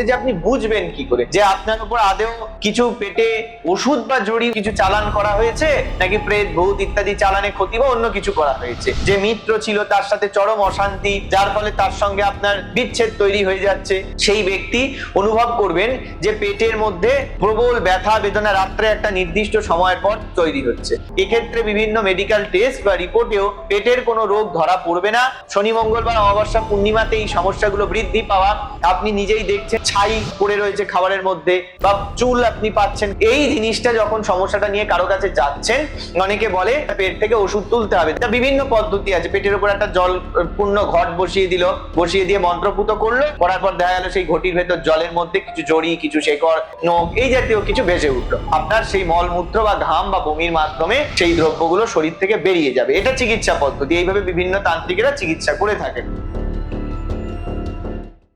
হচ্ছে যে আপনি বুঝবেন কি করে? যে আপনার উপর আদেও কিছু পেটে ওষুধ বা জড়ি কিছু চালান করা হয়েছে? নাকি প্রেত, ভূত ইত্যাদি চালানে ক্ষতি বা অন্য কিছু করা হয়েছে? যে মিত্র ছিল তার সাথে চরম অশান্তি, যার ফলে তার সঙ্গে আপনার বিচ্ছেদ তৈরি হয়ে যাচ্ছে। সেই ব্যক্তি অনুভব করবেন যে পেটের মধ্যে প্রবল ব্যথা, বেদনা রাত্রে একটা নির্দিষ্ট সময়ের পর তৈরি হচ্ছে। এক্ষেত্রে বিভিন্ন মেডিকেল টেস্ট বা রিপোর্টেও পেটের কোনো রোগ ধরা পড়বে না। শনি মঙ্গলবার অমাবস্যা পূর্ণিমাতে এই সমস্যাগুলো বৃদ্ধি পাওয়া আপনি নিজেই দেখছেন। ছাই পড়ে রয়েছে খাবারের মধ্যে বা চুল আপনি পাচ্ছেন। এই জিনিসটা যখন সমস্যাটা নিয়ে কারও কাছে যাচ্ছেন অনেকে বলে পেট থেকে ওষুধ তুলতে হবে। তা বিভিন্ন পদ্ধতি আছে। পেটের উপর একটা জল পূর্ণ ঘট বসিয়ে দিল, বসিয়ে দিয়ে মন্ত্রপুত করল, করার পর দেখা গেল সেই ঘটির ভেতর জলের মধ্যে কিছু জড়ি, কিছু শেকড় নোক এই জাতীয় কিছু ভেসে উঠল। আপনার সেই মলমূত্র বা ঘাম বা বমির মাধ্যমে সেই দ্রব্যগুলো শরীর থেকে বেরিয়ে যাবে। এটা চিকিৎসা পদ্ধতি। এইভাবে বিভিন্ন তান্ত্রিকেরা চিকিৎসা করে থাকেন।